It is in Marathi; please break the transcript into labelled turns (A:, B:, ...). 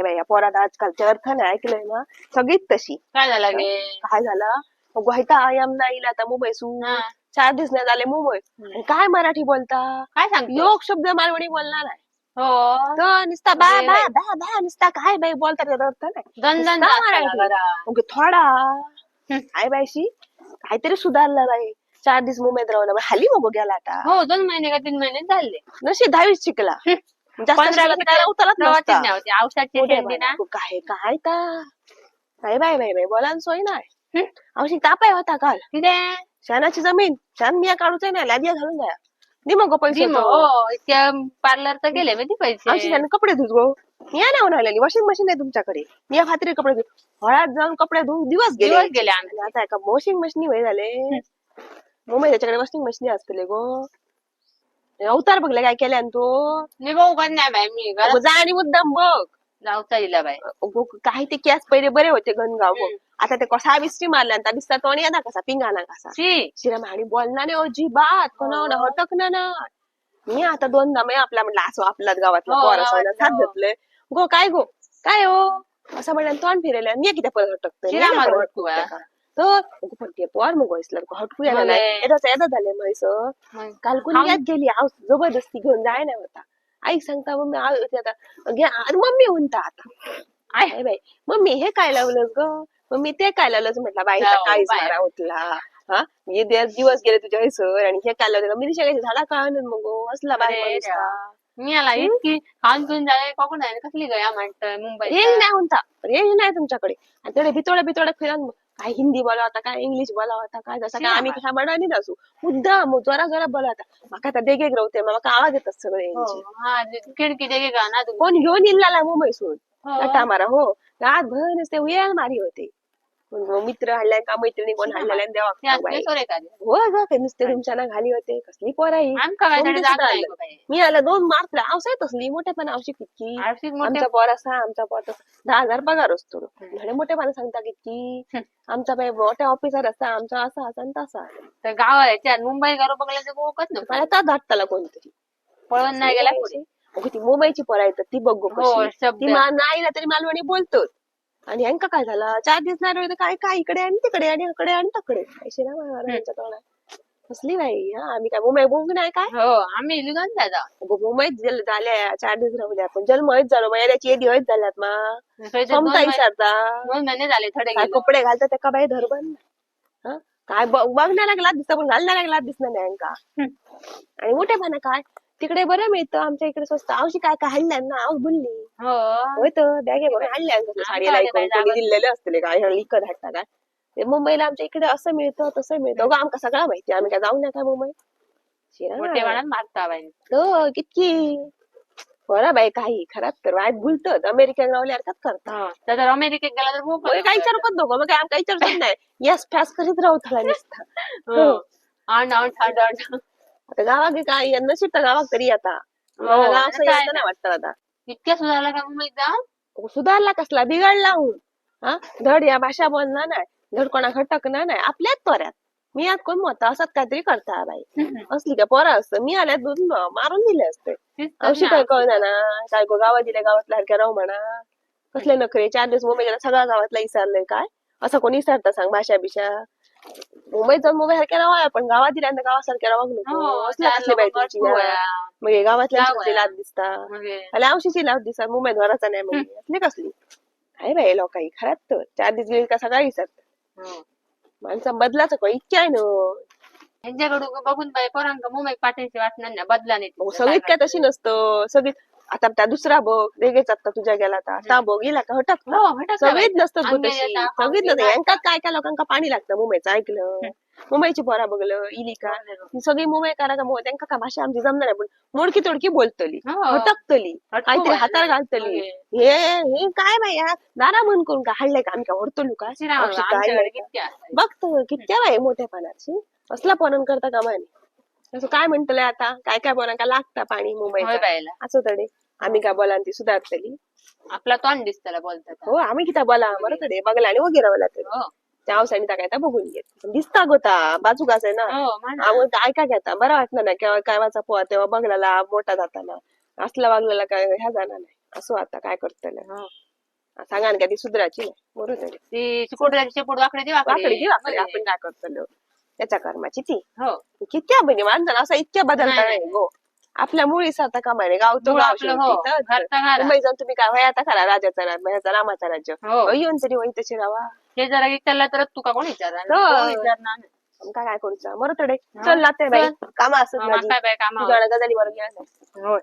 A: काय बाई या पोरात आजकालच्या अर्थ नाही ऐकलंय ना सगळीच तशी.
B: काय झालं गे
A: काय झालं? व्हायता आयाम नाही आता मुंबईसून
B: हा.
A: चार दिवस नाही झाले मुंबई. आणि काय मराठी बोलता?
B: काय सांगतो
A: योग शब्द मालवणी बोलणार नाही
B: हो.
A: तो नुसता बा
B: अरे
A: बा. बा बा नुसता काय बाई बोलतात त्याचा अर्थ नाही.
B: दन दन
A: नुसता
B: जास्त
A: मराठी.
B: जरा.
A: मग थोडा. काय बायशी काहीतरी सुधारलं बाई. चार दिवस मुंबईत राहून. हाली मग गेला आता.
B: हो दोन महिने का तीन महिने झाले.
A: नशी दहावीस शिकला. तर काय काय ता? काय बाय बाय बाय बोलान सोय नाही औषध तापाय होता काल. शानाची जमीन. शान मिया काढूच नाही लाबिया घालून द्या. दे मग गं पैसे
B: जिम, हो इतक्या पार्लरचं गेले माहिती पैसे.
A: औषधाने कपडे धुत गो. मी नाही आलेली वॉशिंग मशीन आहे तुमच्याकडे. मी या खात्री कपडे धुत हळद जाऊन कपडे धुवून दिवस गेले.
B: गेले
A: आता एका वॉशिंग मशीन वय झाले. मुंबई त्याच्याकडे वॉशिंग मशीन असतले गो. हे अवतार बघले काय केल्यान तो.
B: मी भाऊ करत नाही बाई मी घरात
A: जा आणि मुद्दाम बघ.
B: बाई.
A: अगो, काही ते कॅस पहिले बरे होते गणगाव
B: हम्म.
A: आता ते कसा विस्टी मारल्या आणि दिसता तो आणि येणार कसा पिंगाना कसा.
B: शी.
A: शिरा आणि बोलणार नाही अजिबात कोणावर
B: हो.
A: हटकणार ना मी आता दोनदा मी आपला म्हटलं असो आपल्याच गावातला
B: हो, गावातला,
A: साथ
B: हो.
A: घेतलंय. गो काय गो? काय हो? असं म्हणलं तोंड फिरेल मी किती परत हटकतोय?
B: शिरा हटकू बा.
A: तो अगो, पण ते पोर मग वयसलं हटकू यायला
B: मग
A: नाही. येदाच येदा झाले म्हैस.
B: मग
A: काल कोणी यात गेली आऊस जबरदस्ती घेऊन जाय नाही होता. आई सांगता मम्मी आ- ते आता घे अरे मम्मी म्हणता आता. आहे बाई मम्मी हे काय लावलंस ग? मम्मी ते काय लावलंस म्हटलं बाई
B: बाय.
A: मारा होतला हा? म्हणजे दिवस गेले तुझ्या सर आणि हे काय लावलं मी शेगायची झाडा कळण मग गो, असला बाय
B: अरे
A: माणूस
B: देवा.
A: का.
B: मी आला इतकी खाऊन पिऊन जाय कोकण आहे कसली गया म्हणतोय मुंबई
A: रेंज नाही म्हणता रेंज नाही तुमच्याकडे. आणि तेवढे भितोड्या भितोड्या फिरन काय हिंदी बोला होता काय इंग्लिश बोला होता काय जसं काय आम्ही कशा मनाने नसू. मुद्दाम जोरा जोरा बोला होता माका आता देगे रवते मला आवाज येतात सगळे
B: हो
A: यांचे.
B: हा खिडकी देगे का ना
A: कोण घेऊन इल्ला मुंबईसून?
B: हो.
A: लटा मारा हो. रातभर नुसते उयाल मारी होते. मित्र हल्ल्यान का मैत्रिणी कोण हल्ल्यान
B: ते
A: देवा
B: का रे?
A: हो ते नुसते तुमच्या ना घाली होते. कसली पोर आहे
B: काय.
A: मी आला दोन मार्क आवसाय तसली. मोठेपण आवशी कितकी
B: मोठे.
A: आमचा पोर असा आमचा पोर तसा. दहा हजार पगार असतो. म्हणे मोठेपणा सांगता कितकी आमचा बाई मोठ्या ऑफिसर असता आमचा असा असा आणि तसा.
B: तर गाव आहे त्या मुंबई गाव तर गोकत नको
A: मला तर धाटताला कोणतरी.
B: पळून नाही गेला
A: अगं ती मुंबईची पोर आहे ती बघ
B: हो
A: ती नाही तरी मालवणी बोलतो आणि यांका काय झालं? चार दिवस नाही राहिलं तर काय? काय इकडे आणि तिकडे आणि इकडे आणि तकडे. शिरा मारा यांच्या तोंडात. कसली बाई हा? आम्ही काय मुंबई बघू नाही काय?
B: हो आम्ही जायचा.
A: अगं, मुंबईत झाल्या चार दिवस राहू आपण जन्मच झालो मग त्याची होत झाल्यात मा. समता विचारता
B: दोन महिने झाले थोडे
A: काय
B: गेलो.
A: कपडे घालतात त्या का बाई धरबन हा? काय ब- बघण्याला ग्लास दिसत पण घालण्याला ग्लास दिसणार नाही का आणि मोठेपणा काय? तिकडे बरं मिळतं आमच्या इकडे स्वस्त. औषधी काय काय हल्ल्यान ना औष बुलली
B: हो.
A: होय तर बॅगे बघ साडीला
B: आमच्या
A: इकडून
B: इकडे
A: कोणी दिलेले असतील काय हे इकत हाटता काय? ते मुंबईला आमच्या इकडे असं मिळतं तसं मिळतं. अगं आमका सगळा माहिती आम्ही काय जाऊन नाही का मुंबई. शिरा.
B: म्हणून मारता बाई.
A: हो कितकी. बरं बाई काही खराब तर वाईट भुलत अमेरिकन रावले हरकत करता.
B: हो तर जर अमेरिकेत गेला तर
A: होय, काही विचारू पण नको मग काय आमका विचारत नाही. यस फॅस करीत राहू त्याला नुसता.
B: हो.
A: आता गावात काय यांना शिकता गावात तरी आता.
B: हो,
A: गाव
B: आता
A: असं
B: काय
A: यायचं नाही वाटतं आता.
B: इतक्या सुधारला का मुंबईत जाऊन
A: सुधारला कसला? बिघडला हून हा? धड या भाषा बोलणार नाही. धड कोणा खटकणार नाही. आपल्याच त्वऱ्यात मी यात कोण मत असत काहीतरी करता बाई. असली का पोरं असतं मी आल्या दूध म- मारून दिले असते. अशी. काय कळना ना? काय गो गावात दिल्या गावातल्या हरक्या राहू म्हणा. कसले नखरे? चार दिवस मुंबई गेला सगळ्या गावातला विसरलंय काय? असं कोणी विसरता सांग भाषा बिषा मुंबईत जाऊन मुंबई सारख्या राहा पण गावात दिल्यानंतर गावासारख्या राहू
B: हो,
A: ना. हे गावातल्या
B: गाव
A: कसली. लाद दिसता.
B: म्हणजे
A: मला औषधी लावत दिसतात मुंबईत वराचा नाही म्हणजे असली कसली? काय बाई लोकाई खराब तर. चार दिवस गेली का सगळा विसरत
B: हो.
A: माणसा बदलाच काय? इतकी आहे ना.
B: ह्यांच्याकडून बघून बाई पोरांका मुंबईत पाठवायची वाटणार नाही बदला नाही
A: मग
B: तिथं.
A: सगळीत काय तशी नसतं. सगळीत आता त्या दुसरा बघ वेगळेच आता तुझ्या गेला आता. आता बघ गेला का? हटक
B: हो ना बाई.
A: सगळीत नसतं गो
B: आंबे
A: तशी
B: येतात,
A: सगळीत
B: पावसाळ्यात
A: नसतं यांच्यात काय काय लोकांका पाणी लागतं? मुंबईचं ऐकलं. मुंबईची पोरा बघलं इली का? ही सगळी मुंबई करा का मुंबई. त्यांका का भाषा आमची जमणार नाही. पण मोडकी तोडकी बोलतली.
B: हो.
A: हटकतली
B: हटकू
A: काहीतरी
B: बाई.
A: हातार घालतली. हे हे काय बाई या दारा म्हण करून का हल्ले का आम्ही का का
B: अशी राव, आमच्याकडे. किती.
A: बघतो कित्या बाई मोठ्या पानाची. असला पणन करता का म्हणे असं काय म्हणतलंय आता? काय काय बोला का लागता पाणी
B: बाईला.
A: असं तडे आम्ही काय बोला ती सुधारतली?
B: आपला तोंड दिसतला बोलतात.
A: हो आम्ही किती बोला बरं तडे बघला आणि वगैरे बोला तरी
B: हो.
A: त्या अवसानी काय त्या बघून घेत. दिसता गोता बाजू आहे ना.
B: हो.
A: आवड काय काय घेता बरं वाटलं ना केव्हा काय वाचा पोहा तेव्हा बघला मोठा जाताना. असला वागलेला काय ह्या जाणार नाही. असं आता काय करतलं
B: हो.
A: सांगा ना ती सुधराची नाही बरोबर.
B: ती शेपूट वाकडे ती वाकडे
A: ती आपण काय करतो त्याच्या कर्माची ती.
B: हो.
A: किती म्हणजे माणसाला असं इतक्या बदलता
B: नाही.
A: गो आपल्या मुळी सारखा कामाने गाव तो
B: मूळ
A: गाव
B: आपलं हो.
A: तर- मुंबई जाऊन तुम्ही काय वयाचा खरा राजाचा राज्य ह्याचा रामाचा राज्य
B: हो.
A: अहो, येऊन तरी वही तशी रावा
B: हे जरा विचारलं तर तुका कोण विचारणार?
A: हो.
B: कोण विचारणार? नाही.
A: मग काय काय करूचा? बरं तडे
B: हा.
A: चल ना ते बाई.
B: चल.
A: काम असत
B: हा,
A: माझी.
B: काय बाय कामावर
A: तुझ्या गजाली बरोबर
B: होय.